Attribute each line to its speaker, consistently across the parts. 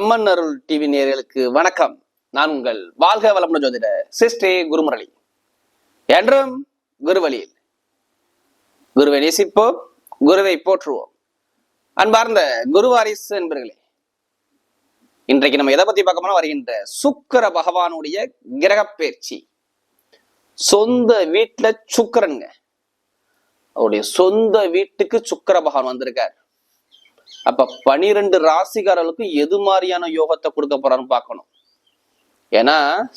Speaker 1: அம்மன் அருள் TV நேர்களுக்கு வணக்கம். நான் உங்கள் வாழ்க வளமுடன் ஜோதிட சிஸ்டே குருமுரளி. என்றும் குருவழியில். குருவை நேசிப்போம் குருவை போற்றுவோம். அன்பார்ந்த குருவாரிஸ் என்பர்களே இன்றைக்கு நம்ம எதை பத்தி பார்க்கணும் வருகின்ற சுக்கிர பகவானுடைய கிரக பயிற்சி. சொந்த வீட்டுல சுக்கரனுங்க. அவருடைய சொந்த வீட்டுக்கு சுக்கிர பகவான் வந்திருக்கார். அப்ப பனிரெண்டு ராசிக்காரர்களுக்கு எது மாதிரியான யோகத்தை கொடுக்க போறான்னு பார்க்கணும். ஏன்னா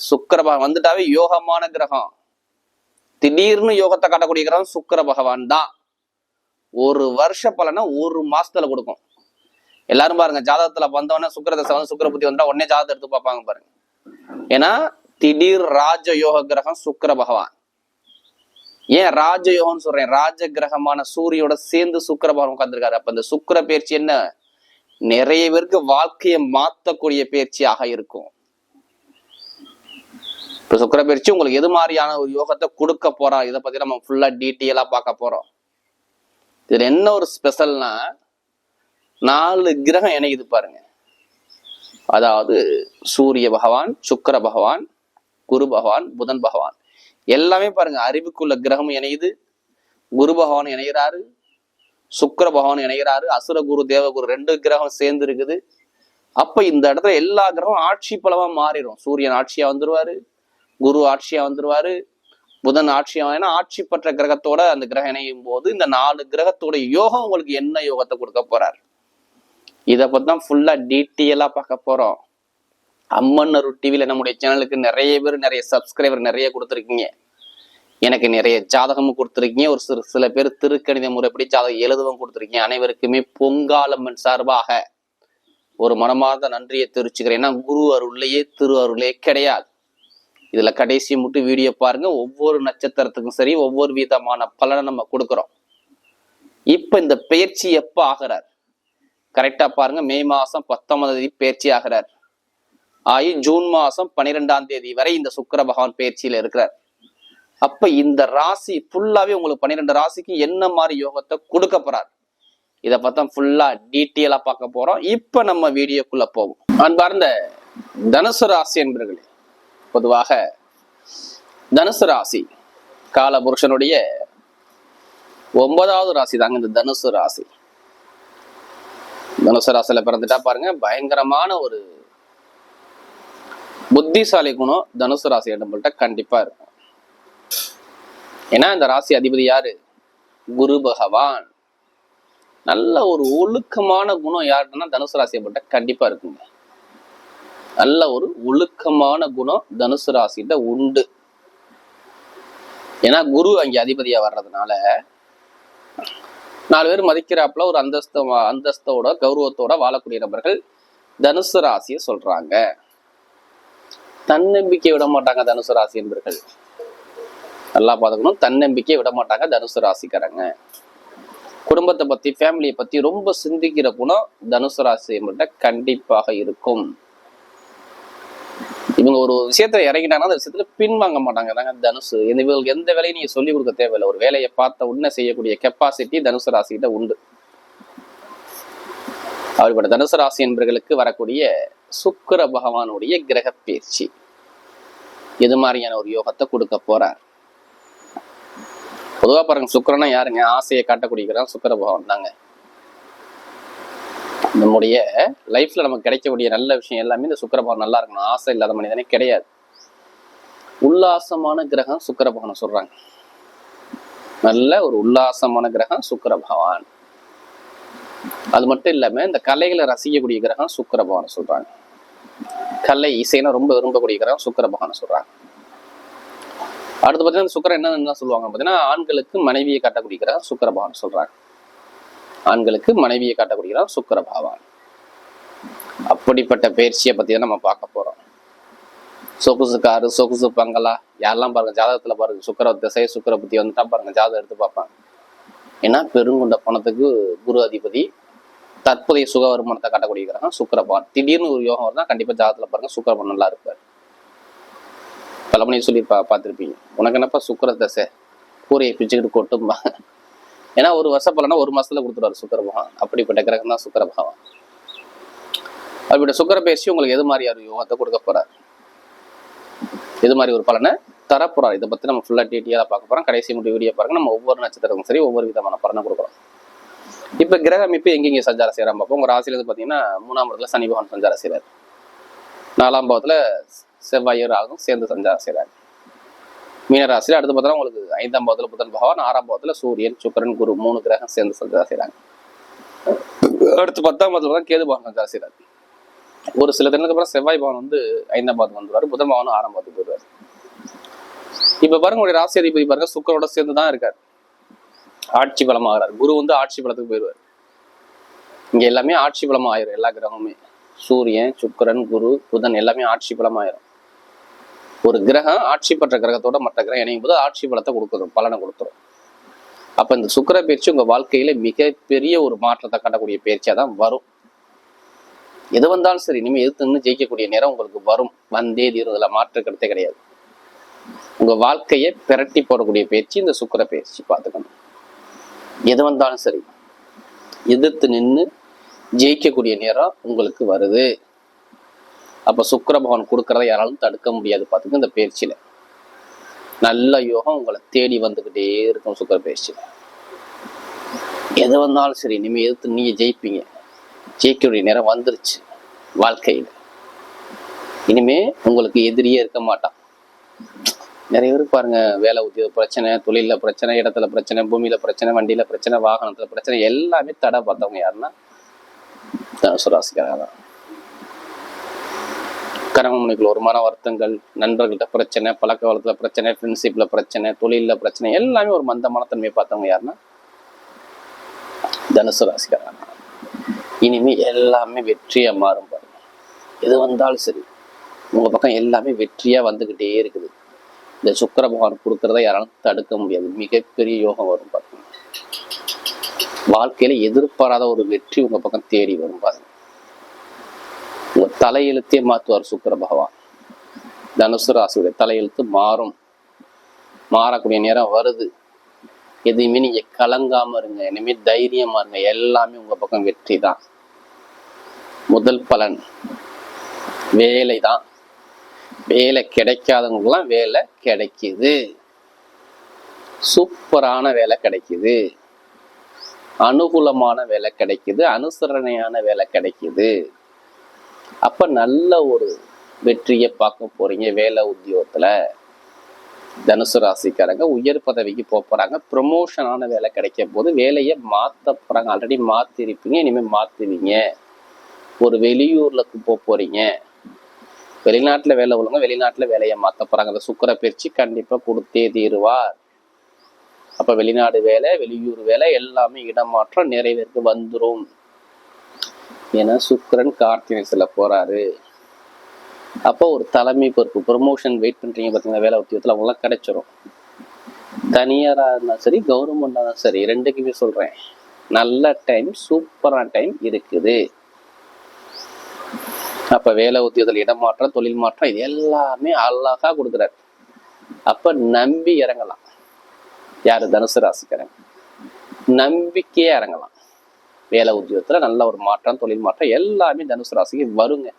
Speaker 1: சுக்கர பகவான் வந்துட்டாவே யோகமான கிரகம். திடீர்னு யோகத்தை காட்டக்கூடிய கிரகம் சுக்கர பகவான் தான். ஒரு வருஷ பலனை ஒரு மாசத்துல கொடுக்கும். எல்லாரும் பாருங்க ஜாதகத்துல வந்தவொடனே சுக்கர தசை வந்து சுக்கர புத்தி வந்தா உடனே ஜாதகத்தை எடுத்து பார்ப்பாங்க பாருங்க. ஏன்னா திடீர் ராஜ யோக கிரகம் சுக்கிர பகவான். ஏன் ராஜயோகம்னு சொல்றேன். ராஜ கிரகமான சூரியோட சேர்ந்து சுக்கர பகவான் உட்கார்ந்துருக்காரு. அப்ப இந்த சுக்கிர பயிற்சி என்ன? நிறைய பேருக்கு வாழ்க்கையை மாத்தக்கூடிய பயிற்சியாக இருக்கும். இப்ப சுக்கிர பயிற்சி உங்களுக்கு எது மாதிரியான ஒரு யோகத்தை கொடுக்க போறா? இதை பத்தி நம்ம ஃபுல்லா டீட்டெயிலா பார்க்க போறோம். இதுல என்ன ஒரு ஸ்பெஷல்னா நாலு கிரகம் இணையுது பாருங்க. அதாவது சூரிய பகவான் சுக்கிர பகவான் குரு பகவான் புதன் பகவான். எல்லாமே பாருங்க அறிவுக்குள்ள கிரகம் இணையுது குரு பகவான் இணைகிறாரு சுக்கர பகவான் இணைகிறாரு அசுர குரு தேவகுரு ரெண்டு கிரகம் சேர்ந்து இருக்குது. அப்ப இந்த இடத்துல எல்லா கிரகம் ஆட்சி பலமா மாறிடும். சூரியன் ஆட்சியா வந்துருவாரு குரு ஆட்சியா வந்துருவாரு புதன் ஆட்சியா ஏன்னா ஆட்சி பெற்ற கிரகத்தோட அந்த கிரகம் இணையும் போது இந்த நாலு கிரகத்தோட யோகம் உங்களுக்கு என்ன யோகத்தை கொடுக்க போறாரு? இதை பத்தி தான் ஃபுல்லா டீட்டெயிலா பார்க்க போறோம். அம்மன் அருள் டிவியில நம்முடைய சேனலுக்கு நிறைய பேர் நிறைய சப்ஸ்கிரைபர் நிறைய கொடுத்துருக்கீங்க. எனக்கு நிறைய ஜாதகமும் கொடுத்துருக்கீங்க. ஒரு சிறு சில பேர் திருக்கணித முறைப்படி ஜாதகம் எழுதவும் கொடுத்துருக்கீங்க. அனைவருக்குமே பொங்காலம்மன் சார்பாக ஒரு மனமார்ந்த நன்றியை தெரிவிச்சுக்கிறேன். ஏன்னா குரு அருள்லையே திரு அருளே கிடையாது. இதுல கடைசி மட்டும் வீடியோ பாருங்க. ஒவ்வொரு நட்சத்திரத்துக்கும் சரி ஒவ்வொரு விதமான பலனை நம்ம கொடுக்குறோம். இப்ப இந்த பயிற்சி எப்ப ஆகிறார்? கரெக்டா பாருங்க. மே மாசம் பத்தொன்பதாம் தேதி பயிற்சி ஆகிறார். ஆகி ஜூன் மாசம் பன்னிரெண்டாம் தேதி வரை இந்த சுக்கர பகவான் பயிற்சியில இருக்கிறார். அப்ப இந்த ராசி ஃபுல்லாவே உங்களுக்கு பன்னிரெண்டு ராசிக்கு என்ன மாதிரி யோகத்தை கொடுக்க போறார்? இதை பார்த்தா ஃபுல்லா டீட்டெயிலா பார்க்க போறோம். இப்ப நம்ம வீடியோக்குள்ள போவோம். அன்பார்ந்த தனுசு ராசி என்பர்களே பொதுவாக தனுசு ராசி காலபுருஷனுடைய ஒன்பதாவது ராசி தாங்க இந்த தனுசு ராசி. தனுசு ராசியில பிறந்துட்டா பாருங்க பயங்கரமான ஒரு புத்திசாலி குணம் தனுசு ராசி நம்மள்ட்ட கண்டிப்பா இருக்கும். ஏன்னா இந்த ராசி அதிபதி யாரு? குரு பகவான். நல்ல ஒரு ஒழுக்கமான குணம் யாருன்னா தனுசு ராசி பட்ட கண்டிப்பா இருக்குங்க. நல்ல ஒரு ஒழுக்கமான குணம் தனுசு ராசிட்ட உண்டு. ஏன்னா குரு அங்கே அதிபதியா வர்றதுனால நாலு பேர் மதிக்கிறாப்புல ஒரு அந்தஸ்த அந்தஸ்தோட கௌரவத்தோட வாழக்கூடிய நபர்கள் தனுசு ராசியை சொல்றாங்க. தன்னம்பிக்கை விட மாட்டாங்க தனுசு ராசி என்பர்கள். நல்லா பார்த்துக்கணும். தன்னம்பிக்கை விட மாட்டாங்க தனுசு ராசிக்காரங்க. குடும்பத்தை பத்தி ஃபேமிலியை பத்தி ரொம்ப சிந்திக்கிற குணம் தனுசு ராசி என்பட்ட கண்டிப்பாக இருக்கும். இவங்க ஒரு விஷயத்துல இறங்கிட்டாங்கன்னா அந்த விஷயத்துல பின்வாங்க மாட்டாங்க. தாங்க தனுசு. இந்த இவங்களுக்கு எந்த வேலையும் நீங்க சொல்லி கொடுக்க தேவையில்லை. ஒரு வேலையை பார்த்த உடனே செய்யக்கூடிய கெப்பாசிட்டி தனுசு ராசிகிட்ட உண்டு. அப்படிப்பட்ட தனுசு ராசி என்பர்களுக்கு வரக்கூடிய சுக்கிர பகவானுடைய கிரக பயிற்சி எது மாதிரியான ஒரு யோகத்தை கொடுக்க போறார்? பொதுவா பாருங்க சுக்கிரனா யாருங்க? ஆசையை காட்டக்கூடிய கிரகம் சுக்கிர பகவான் தாங்க. நம்முடைய லைஃப்ல நமக்கு கிடைக்கக்கூடிய நல்ல விஷயம் எல்லாமே இந்த சுக்கர பகவான் நல்லா இருக்கணும். ஆசை இல்லாத மனிதனே கிடையாது. உல்லாசமான கிரகம் சுக்கர பகவான் சொல்றாங்க. நல்ல ஒரு உல்லாசமான கிரகம் சுக்கர பகவான். அது மட்டும் இல்லாம இந்த கலைகளை ரசிக்கக்கூடிய கிரகம் சுக்கர பகவான் சொல்றாங்க. கலை இசைனா ரொம்ப விரும்பக்கூடிய சுக்கர பகவான் சொல்றாங்க. அடுத்து பார்த்தீங்கன்னா சுக்கரன் என்ன என்ன சொல்லுவாங்க. பார்த்தீங்கன்னா ஆண்களுக்கு மனைவியை காட்டக்கூடிய சுக்கர பகவான் சொல்றாங்க. ஆண்களுக்கு மனைவியை காட்டக்கூடிய சுக்கர பகவான். அப்படிப்பட்ட பயிற்சியை பத்தி தான் நம்ம பார்க்க போறோம். சொகுசு காரு சொகுசு பங்களா யாரெல்லாம் பாருங்க ஜாதகத்துல பாருங்க சுக்கர திசை சுக்கர புத்தி வந்துட்டா பாருங்க ஜாதகம் எடுத்து பார்ப்பாங்க. ஏன்னா பெருங்குண்ட பணத்துக்கு குரு அதிபதி தற்போதைய சுக வருமானத்தை காட்டக்கூடிய சுக்கரபான் திடீர்னு ஒரு யோகம் வருதா கண்டிப்பா ஜாதகத்துல பாருங்க சுக்கரபான் நல்லா இருப்பார். தலைமணி சொல்லி பா பார்த்துருப்பீங்க. உனக்கு என்னப்பா சுக்கர தசை? கூரையை பிச்சுக்கிட்டு கொட்டும்பா ஏன்னா ஒரு வருஷ பலனா ஒரு மாசத்துல கொடுத்துருவாரு சுக்கர அப்படிப்பட்ட கிரகம் தான் சுக்கர பகவான் அப்படி சுக்கர பேசி உங்களுக்கு எது மாதிரி ஒரு யோகத்தை கொடுக்க போறார்? எது மாதிரி ஒரு பலனை தரப்போறார்? இதை பத்தி நம்ம ஃபுல்லா டீட்டெயிலாக பார்க்க போறோம். கடைசி முடிவு வீடியோ பாருங்க. நம்ம ஒவ்வொரு நட்சத்திரமும் சரி ஒவ்வொரு விதமான பலனை கொடுக்குறோம். இப்ப கிரக அமைப்பு எங்கெங்க சஞ்சாரம் செய்யறாங்க பார்ப்போம். உங்க ராசியில பாத்தீங்கன்னா மூணாம் இடத்துல சனி பகவான் சஞ்சாரம் செய்யறாரு நாலாம் பாவத்துல செவ்வாயர் ஆகும் சேர்ந்து சஞ்சாரம் செய்யறாரு மீனராசியில அடுத்து பார்த்தா உங்களுக்கு ஐந்தாம் பாவத்துல புதன் பகவான் ஆறாம் பாவத்துல சூரியன் சுக்கரன் குரு மூணு கிரகம் சேர்ந்து சஞ்சாரம் செய்யறாங்க அடுத்து பத்தாம் பாவத்துல தான் கேது பகவான் சஞ்சாரம் செய்யறாரு ஒரு சில தினத்துக்கு அப்புறம் செவ்வாய் பவன் வந்து ஐந்தாம் பாவத்துக்கு வந்துருவாரு புதன் பவனும் ஆறாம் பாவத்துக்கு போயிடுவாரு. இப்ப பாருங்க உங்களுடைய ராசி அதிபதி பாருங்க சுக்கரோட சேர்ந்து தான் இருக்காரு. ஆட்சி பலம் ஆகிறார் குரு வந்து ஆட்சி பலத்துக்கு போயிடுவார். இங்க எல்லாமே ஆட்சி பலம் ஆயிரும் எல்லா கிரகமுமே. சூரியன் சுக்கிரன் குரு புதன் எல்லாமே ஆட்சி பலம் ஆயிரும் ஒரு கிரகம் ஆட்சி பெற்ற கிரகத்தோட மற்ற கிரகம் இணையும் போது ஆட்சி பலத்தை கொடுக்குறோம் பலனை கொடுத்துரும். அப்ப இந்த சுக்கர பயிற்சி உங்க வாழ்க்கையில மிகப்பெரிய ஒரு மாற்றத்தை காட்டக்கூடிய பயிற்சியாக தான் வரும். எது வந்தாலும் சரி இனிமே எதிர்த்து நின்று ஜெயிக்கக்கூடிய நேரம் உங்களுக்கு வரும். வந்தே தீர்வதில் மாற்று கருத்தே கிடையாது. உங்க வாழ்க்கையை பிரட்டி போடக்கூடிய பயிற்சி இந்த சுக்கிர பயிற்சி பார்த்துக்கணும். எது வந்தாலும் சரி. எதிர்த்து நின்று ஜெயிக்கக்கூடிய நேரம் உங்களுக்கு வருது. அப்ப சுக்கர பகவான் கொடுக்கறத யாராலும் தடுக்க முடியாது பார்த்துங்க இந்த பயிற்சியில். நல்ல யோகம் உங்களை தேடி வந்துகிட்டே இருக்கும் சுக்கிர பயிற்சியில். எது வந்தாலும் சரி இனிமே எதிர்த்து நீங்க ஜெயிப்பீங்க. ஜெயிக்கக்கூடிய நேரம் வந்துருச்சு வாழ்க்கையில. இனிமே உங்களுக்கு எதிரியே இருக்க மாட்டான். நிறைய பேருக்கு பாருங்க வேலை உத்தியோக பிரச்சனை தொழில பிரச்சனை இடத்துல பிரச்சனை பூமியில பிரச்சனை வண்டியில பிரச்சனை வாகனத்துல பிரச்சனை எல்லாமே தடை பார்த்தவங்க யாருன்னா தனுசு ராசிக்காரங்க தான். கணவனுக்குள்ள ஒரு மன வருத்தங்கள் நண்பர்கள்ட்ட பிரச்சனை பழக்க வளத்துல பிரச்சனை ஃப்ரெண்ட்ஷிப்ல பிரச்சனை தொழில பிரச்சனை எல்லாமே ஒரு மந்த மனத்தன்மையை பார்த்தவங்க யாருன்னா தனுசு ராசிக்காரங்க இனிமே எல்லாமே வெற்றியா மாறும் பாருங்க. எது வந்தாலும் சரி உங்க பக்கம் எல்லாமே வெற்றியா வந்துகிட்டே இருக்குது. இந்த சுக்கர பகவான் கொடுக்கறத யாராலும் தடுக்க முடியாது. மிகப்பெரிய யோகம் வரும் பாருங்க. வாழ்க்கையில எதிர்பாராத ஒரு வெற்றி உங்க பக்கம் தேடி வரும் பாருங்க. உங்க தலையெழுத்தே மாத்துவார் சுக்கர பகவான் தனுசு ராசியுடைய தலையெழுத்து மாறும். மாறக்கூடிய நேரம் வருது. எதையுமே நீங்க கலங்காம இருங்க. இனிமே தைரியமா இருங்க. எல்லாமே உங்க பக்கம் வெற்றி தான் முதல் பலன் வேலை தான் வேலை கிடைக்காதவங்களுக்குலாம் வேலை கிடைக்குது. சூப்பரான வேலை கிடைக்குது. அனுகூலமான வேலை கிடைக்குது. அனுசரணையான வேலை கிடைக்குது. அப்போ நல்ல ஒரு வெற்றியை பார்க்க போகிறீங்க வேலை உத்தியோகத்தில். தனுசு ராசிக்காரங்க உயர் பதவிக்கு போக போகிறாங்க ப்ரொமோஷனான வேலை கிடைக்க போது வேலையை மாற்ற போகிறாங்க ஆல்ரெடி மாற்றிருப்பீங்க இனிமேல் மாற்றுவீங்க ஒரு வெளியூரில் போக போகிறீங்க வெளிநாட்டுல வேலை உள்ளவங்க வெளிநாட்டுல வேலையை மாத்த போறாங்க. அந்த சுக்கர பயிற்சி கண்டிப்பா கொடுத்தே தீருவார். அப்ப வெளிநாடு வேலை வெளியூர் வேலை எல்லாமே இடமாற்றம் நிறைவேற்கு வந்துடும் ஏன்னா சுக்கரன் கார்த்திகேசில் போறாரு. அப்போ ஒரு தலைமை பொறுப்பு ப்ரொமோஷன் வெயிட் பண்றீங்க பார்த்தீங்கன்னா வேலை உத்தியத்தில் அவங்களாம் கிடைச்சிரும். தனியாராக இருந்தாலும் சரி கவர்மெண்டாக இருந்தாலும் சரி ரெண்டுக்குமே சொல்கிறேன் நல்ல டைம் சூப்பரான டைம் இருக்குது. அப்ப வேலை உத்தியத்தில் இடமாற்றம் தொழில் மாற்றம் இது எல்லாமே அழகா கொடுக்குறாரு. அப்ப நம்பி இறங்கலாம். யாரு? தனுசு ராசிக்காரங்க. நம்பிக்கையே இறங்கலாம். வேலை உத்தியோகத்துல நல்ல ஒரு மாற்றம் தொழில் மாற்றம் எல்லாமே தனுசு ராசிக்கு வருங்க.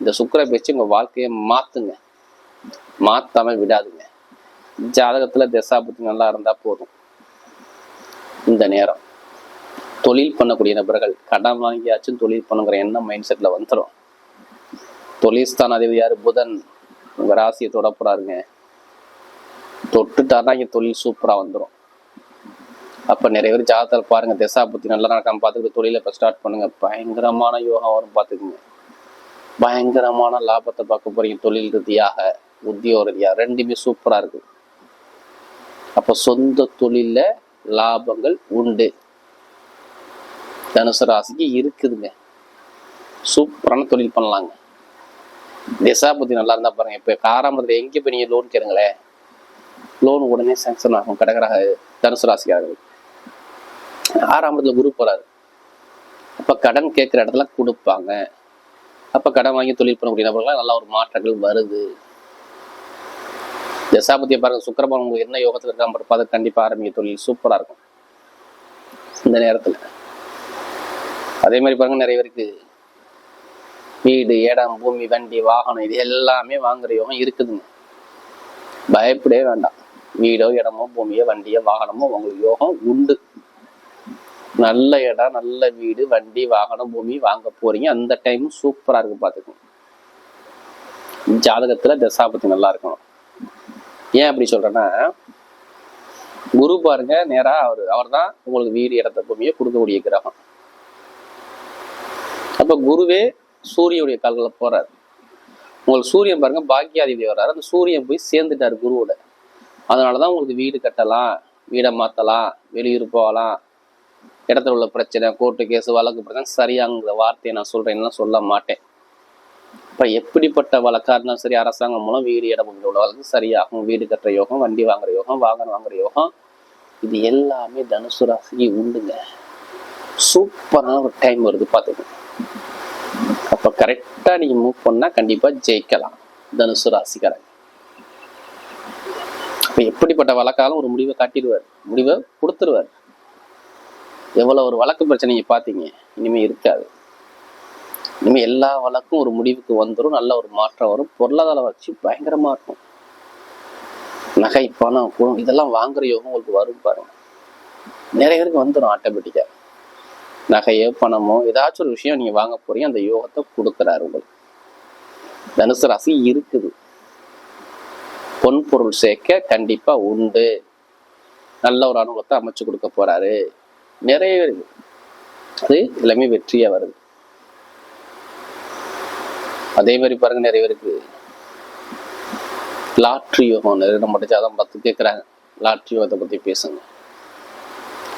Speaker 1: இந்த சுக்கர பேச்சு உங்க வாழ்க்கையை மாத்துங்க. மாத்தாம விடாதுங்க. ஜாதகத்துல தசாபுத்தி நல்லா இருந்தா போதும். இந்த நேரம். தொழில் பண்ணக்கூடிய நபர்கள் கடன் வாங்கியாச்சும் தொழில் பண்ணுங்கிற எண்ணம் மைண்ட் செட்ல வந்துடும் தொழில்ஸ்தான் அதிபதி யார் புதன் உங்கள் ராசியை தொட போறாருங்க தொட்டுட்டாருன்னா தொழில் சூப்பராக வந்துடும் அப்போ நிறைய பேர் ஜாதகத்தில் பாருங்க திசா புத்தி நல்லா நடக்காமல் பார்த்துக்கிட்டு தொழிலை இப்போ ஸ்டார்ட் பண்ணுங்கள் பயங்கரமான யோகா வரும் பார்த்துக்குங்க. பயங்கரமான லாபத்தை பார்க்க போகிறீங்க தொழில் ரீதியாக உத்தியோக ரீதியாக. ரெண்டுமே சூப்பராக இருக்குது அப்போ சொந்த தொழிலில் லாபங்கள் உண்டு. தனுசு ராசிக்கு இருக்குதுங்க. சூப்பரான தொழில் பண்ணலாங்க. திசா புத்தி நல்லா இருந்தா பாருங்க. இப்போ ஆரம்பத்தில் எங்கே போய் நீங்கள் லோன் கேளுங்களேன். லோன் உடனே சேங்ஷன் ஆகும். கடகராக தனுசு ராசிக்காரர்கள். ஆரம்பத்தில் குரு போகிறாரு அப்போ கடன் கேட்குற இடத்துல கொடுப்பாங்க. அப்போ கடன் வாங்கி தொழில் பண்ணக்கூடிய நபர்கள்லாம் நல்ல ஒரு மாற்றங்கள் வருது. தசாபத்தியை பாருங்க. சுக்கரபான் உங்களுக்கு என்ன யோகத்துல இருக்காம பார்த்து கண்டிப்பாக ஆரம்பிக்க தொழில் சூப்பராக இருக்கும். இந்த நேரத்தில். அதே மாதிரி பாருங்க நிறைய பேருக்கு வீடு இடம் பூமி வண்டி வாகனம் இது எல்லாமே வாங்குற யோகம் இருக்குதுங்க. பயப்படவே வேண்டாம். வீடோ இடமோ பூமியோ வண்டியோ வாகனமோ உங்களுக்கு யோகம் உண்டு. நல்ல இடம் நல்ல வீடு வண்டி வாகனம் பூமி வாங்க போறீங்க. அந்த டைம் சூப்பரா இருக்கு பாத்துக்கோங்க. ஜாதகத்துல தசாபத்தி நல்லா இருக்கணும். ஏன் அப்படி சொல்றேன்னா குரு பாருங்க நேரா அவர் அவர் தான் உங்களுக்கு வீடு இடத்த பூமியை கொடுக்கக்கூடிய கிரகம். அப்ப குருவே சூரியனுடைய கால்களை போறாரு. உங்களுக்கு சூரியன் பாருங்க பாக்கியாதிபதி வர்றாரு. அந்த சூரியன் போய் சேர்ந்துட்டாரு குருவோட. அதனாலதான் உங்களுக்கு வீடு கட்டலாம் வீடை மாத்தலாம் வெளியூர் போகலாம். இடத்துல உள்ள பிரச்சனை கோர்ட்டு கேஸ் வழக்கு பிரச்சனை சரியாங்கிற வார்த்தையை நான் சொல்றேன்னா சொல்ல மாட்டேன். இப்ப எப்படிப்பட்ட வழக்கா இருந்தாலும் சரி அரசாங்கம் மூலம் வீடு இடம் உள்ள வழக்கு சரியாகும். வீடு கட்டுற யோகம் வண்டி வாங்குற யோகம் வாகனம் வாங்குற யோகம். இது எல்லாமே தனுசு ராசிக்கு உண்டுங்க. சூப்பரான ஒரு டைம் வருது பார்த்துக்கோங்க. அப்போ கரெக்டாக நீங்கள் மூவ் பண்ணால் கண்டிப்பாக ஜெயிக்கலாம். தனுசு ராசிக்காரங்க இப்போ எப்படிப்பட்ட வழக்காலும் ஒரு முடிவை காட்டிடுவார். முடிவை கொடுத்துருவார். எவ்வளோ ஒரு வழக்கு பிரச்சனையை பார்த்தீங்க இனிமேல் இருக்காது. இனிமேல் எல்லா வழக்கும் ஒரு முடிவுக்கு வந்துடும் நல்ல ஒரு மாற்றம் வரும். பொருளாதார வளர்ச்சி பயங்கரமாக இருக்கும். நகை பணம் இதெல்லாம் வாங்குற யோகம் உங்களுக்கு வரும் பாருங்க. நிறைய பேருக்கு வந்துடும் ஆட்டோமேட்டிக்காக நகையோ பணமோ ஏதாச்சும் ஒரு விஷயம் நீங்க வாங்க போறீங்க அந்த யோகத்தை கொடுக்குறாரு உங்களுக்கு. தனுசு ராசி இருக்குது. பொன் பொருள் சேர்க்க கண்டிப்பா உண்டு. நல்ல ஒரு அனுபவத்தை அமைச்சு கொடுக்க போறாரு. நிறைய வருது அது எல்லாமே வெற்றியா வருது. அதே மாதிரி பாருங்க நிறைய பேருக்கு லாட்ரி யோகம் நிறைய நம்ம ஜாதகம் பார்த்து கேட்குறாங்க லாட்ரி யோகத்தை பத்தி பேசுங்க.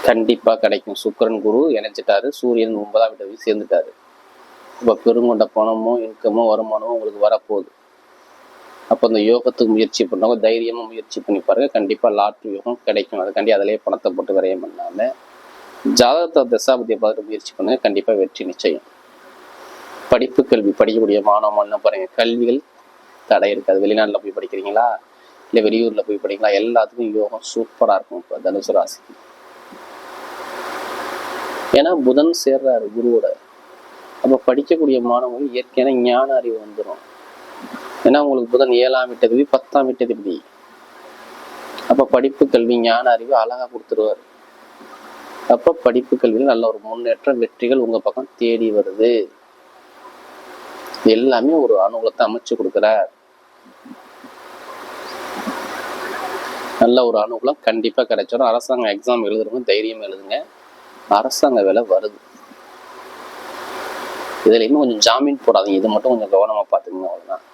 Speaker 1: கண்டிப்பா கிடைக்கும். சுக்கரன் குரு இணைஞ்சிட்டாரு. சூரியன் ஒன்பதாம் வீட்டை போய் சேர்ந்துட்டாரு. இப்போ பெருங்கொண்ட பணமோ இன்கமோ வருமானமோ உங்களுக்கு வரப்போகுது. அப்போ அந்த யோகத்துக்கு முயற்சி பண்ணவங்க தைரியமாக முயற்சி பண்ணி பாருங்க. கண்டிப்பாக லாட்ரி யோகம் கிடைக்கும். அதுக்காண்டி அதிலேயே பணத்தை போட்டு விரயம் பண்ணாமல் ஜாதகத்தை தசாபதியை பார்த்துட்டு முயற்சி பண்ணுங்கள் கண்டிப்பாக வெற்றி நிச்சயம். படிப்பு கல்வி. படிக்கக்கூடிய மாணவ மாணவன் பாருங்கள் கல்விகள் தடை இருக்காது. வெளிநாட்டில் போய் படிக்கிறீங்களா? இல்லை வெளியூரில் போய் படிக்கிறீங்களா? எல்லாத்துக்கும் யோகம் சூப்பராக இருக்கும். இப்போ தனுசு ராசிக்கு. ஏன்னா புதன் சேர்றாரு குருவோட. அப்போ படிக்கக்கூடிய மாணவர்கள் இயற்கையான ஞான அறிவு வந்துடும் ஏன்னா உங்களுக்கு புதன் ஏழாம் விட்டதிபதி பத்தாம் விட்டதிபதி அப்போ படிப்பு கல்வி ஞான அறிவு அழகாக கொடுத்துருவாரு. அப்போ படிப்பு கல்வியில் நல்ல ஒரு முன்னேற்றம் வெற்றிகள் உங்கள் பக்கம் தேடி வருது. எல்லாமே ஒரு அனுகூலத்தை அமைச்சு கொடுக்குறார். நல்ல ஒரு அனுகூலம் கண்டிப்பாக கிடைச்சிடும் அரசாங்க எக்ஸாம் எழுதுறவங்க தைரியம் எழுதுங்க. அரசாங்க வேலை வருது. இதுலையுமே கொஞ்சம் ஜாமீன் போடாதீங்க. இது மட்டும் கொஞ்சம் கவனமாக பார்த்துக்கங்க அவ்வளோதான்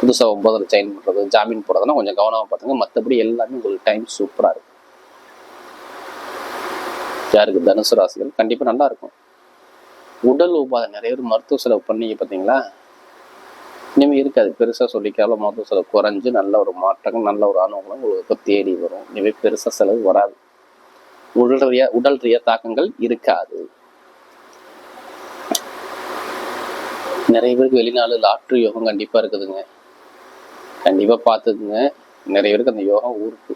Speaker 1: புதுசாக ஒம்பதில் ஜாயின் பண்ணுறது ஜாமீன் போடுறதுன்னா கொஞ்சம் கவனமாக பார்த்துங்க மற்றபடி எல்லாமே உங்களுக்கு டைம் சூப்பராக இருக்கும். யாருக்கு? தனுசு ராசிகள். கண்டிப்பாக நல்லா இருக்கும். உடல் உபாதை நிறைய பேர் மருத்துவ செலவு பண்ணீங்க பார்த்தீங்களா இனிமேல் இருக்காது. பெருசாக சொல்லிக்காமல் மருத்துவ செலவு குறைஞ்சு நல்ல ஒரு மாற்றங்கள் நல்ல ஒரு அனுகூலம் உங்களுக்கு தேடி வரும். இனிமே பெருசாக செலவு வராது. உடல் உடல் ரீதியா தாக்கங்கள் இருக்காது. நிறைய பேருக்கு வெளிநாடு லாட்ரி யோகம் கண்டிப்பா இருக்குதுங்க. கண்டிப்பா பார்த்துக்குங்க. நிறைய பேருக்கு அந்த யோகம் ஊருக்கு.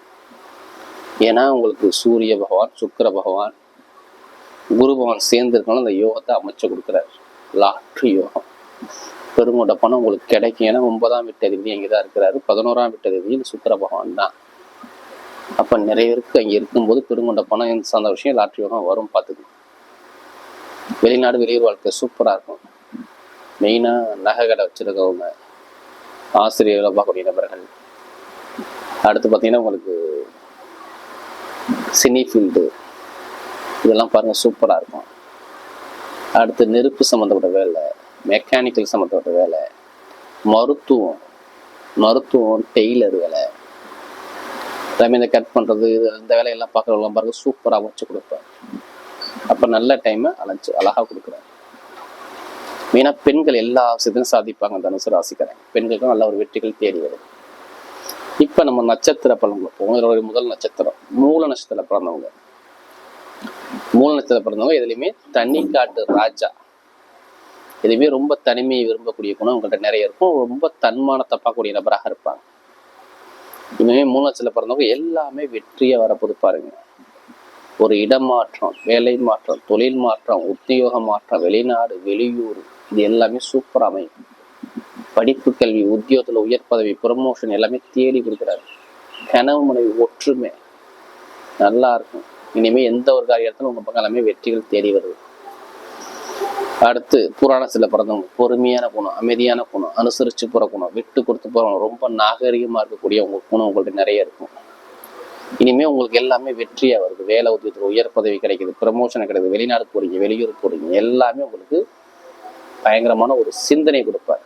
Speaker 1: ஏன்னா உங்களுக்கு சூரிய பகவான் சுக்கிர பகவான் குரு பகவான் சேர்ந்துருக்கணும் அந்த யோகத்தை அமைச்சு கொடுக்குறாரு. லாட்ரி யோகம். பெருங்கொண்ட பணம் உங்களுக்கு கிடைக்கும். ஏன்னா ஒன்பதாம் விட்டதிபதி அங்கே தான் இருக்கிறாரு. பதினோராம் விட்டதிபதி சுக்கிர பகவான் தான். அப்போ நிறைய பேருக்கு அங்கே இருக்கும்போது பெருங்கொண்ட பணம் சார்ந்த விஷயம் லாட்ரி யோகம் வரும் பார்த்துக்கணும். வெளிநாடு வெளியூர் வாழ்க்கை சூப்பராக இருக்கும். மெயினாக நகை கடை வச்சுருக்கவங்க ஆசிரியர்களை பார்க்கக்கூடிய நபர்கள். அடுத்து பார்த்தீங்கன்னா உங்களுக்கு சினி ஃபீல்டு இதெல்லாம் பாருங்கள் சூப்பராக இருக்கும். அடுத்து நெருப்பு சம்மந்தப்பட்ட வேலை மெக்கானிக்கல் சம்மந்தப்பட்ட வேலை மருத்துவம் மருத்துவம் டெய்லர் வேலை. எல்லாமே இந்த கட் பண்ணுறது இது இந்த வேலையெல்லாம் பார்க்குறவங்களாம் பாருங்க சூப்பராக அமைச்சு கொடுப்பேன் அப்போ நல்ல டைமை அழைச்சி அழகா கொடுக்குறேன் மெயினா பெண்கள் எல்லா விஷயத்திலும் சாதிப்பாங்க தனுசு ராசிக்காரங்க. பெண்களுக்கும் நல்ல ஒரு வெற்றிகள் தேடி வருது இப்போ நம்ம நட்சத்திர பலன்களை போவோம் இதோட முதல் நட்சத்திரம் மூல நட்சத்திர பிறந்தவங்க. மூல நட்சத்திர பிறந்தவங்க எதுலையுமே தனி காட்டு ராஜா. எதுவுமே ரொம்ப தனிமையை விரும்பக்கூடிய குணம் உங்கள்கிட்ட நிறைய இருக்கும். ரொம்ப தன்மானத்தை பார்க்கக்கூடிய நபராக இருப்பாங்க. இனிமே மூல பிறந்தவங்க எல்லாமே வெற்றியை வரப்போது பாருங்க. ஒரு இடம் மாற்றம் வேலை மாற்றம் தொழில் மாற்றம் உத்தியோக மாற்றம் வெளிநாடு வெளியூர் இது எல்லாமே சூப்பராக அமையும். படிப்பு கல்வி உத்தியோகத்தில் உயர் பதவி ப்ரமோஷன் எல்லாமே தேடி கொடுக்குறாரு. கனவு மனைவி ஒற்றுமை. நல்லா இருக்கும். இனிமே எந்த ஒரு காரியத்திலும் உங்கள் பக்கம் எல்லாமே வெற்றிகள் தேடி வருது. அடுத்து புராணத்துல பிறந்தவங்க பொறுமையான குணம் அமைதியான குணம் அனுசரித்து போகிற குணம் விட்டு கொடுத்து போகிறவங்க ரொம்ப நாகரிகமாக இருக்கக்கூடிய உங்கள் குணம் உங்கள்கிட்ட நிறைய இருக்கும். இனிமேல் உங்களுக்கு எல்லாமே வெற்றியாக வருது. வேலை உத்தியத்தில் உயர் பதவி கிடைக்குது ப்ரமோஷன் கிடைக்குது வெளிநாடு போகிறீங்க வெளியூர் போகிறீங்க எல்லாமே உங்களுக்கு பயங்கரமான ஒரு சிந்தனை கொடுப்பார்.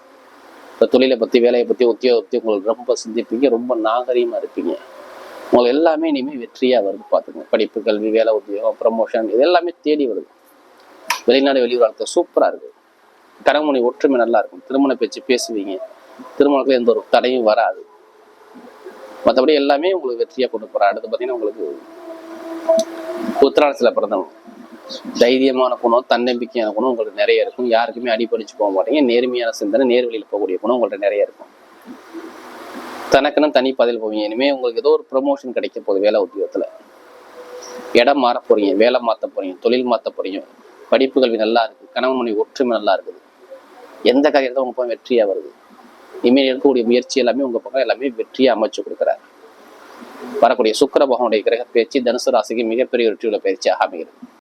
Speaker 1: இப்போ தொழிலை பற்றி வேலையை பற்றி உத்தியோகத்தை உங்களுக்கு ரொம்ப சிந்திப்பீங்க ரொம்ப நாகரீகமாக இருப்பீங்க. உங்களுக்கு எல்லாமே இனிமேல் வெற்றியாக வருது பார்த்துங்க படிப்பு கல்வி வேலை உத்தியோகம் ப்ரமோஷன் இது எல்லாமே தேடி வருது. வெளிநாடு வெளியூர் வாழ்க்கை சூப்பரா இருக்கு. கணவனை ஒற்றுமை நல்லா இருக்கும். திருமண பேச்சு பேசுவீங்க. திருமணத்துல எந்த ஒரு தடையும் வராது. மற்றபடி எல்லாமே உங்களுக்கு வெற்றியா கொண்டு போகிறேன் அடுத்து பார்த்தீங்கன்னா உங்களுக்கு உத்திராடத்தில் பிறந்தவங்க. தைரியமான குணம் தன்னம்பிக்கையான குணம் உங்களுக்கு நிறைய இருக்கும். யாருக்குமே அடிபடிச்சு போக மாட்டீங்க. நேர்மையான சிந்தனை நேர்வழியில் போகக்கூடிய குணம் உங்கள்கிட்ட நிறைய இருக்கும். தனக்குன்னு தனி பதில் போவீங்க. இனிமே உங்களுக்கு ஏதோ ஒரு ப்ரமோஷன் கிடைக்க போகுது வேலை உத்தியோகத்துல. இடம் மாற போறீங்க. வேலை மாற்ற போறீங்க. தொழில் மாற்ற போறீங்க. படிப்பு கல்வி நல்லா இருக்கு கணவன் மனைவி ஒற்றுமை நல்லா இருக்குது. எந்த காரியத்தை உங்க பக்கம் வெற்றியா வருது? இனிமேல் எடுக்கக்கூடிய முயற்சி எல்லாமே உங்க பக்கம் எல்லாமே வெற்றியை அமைச்சு கொடுக்குறாரு. வரக்கூடிய சுக்கர பகவானுடைய கிரக பயிற்சி தனுசு ராசிக்கு மிகப்பெரிய வெற்றியுள்ள பயிற்சியாக அமைகிறது.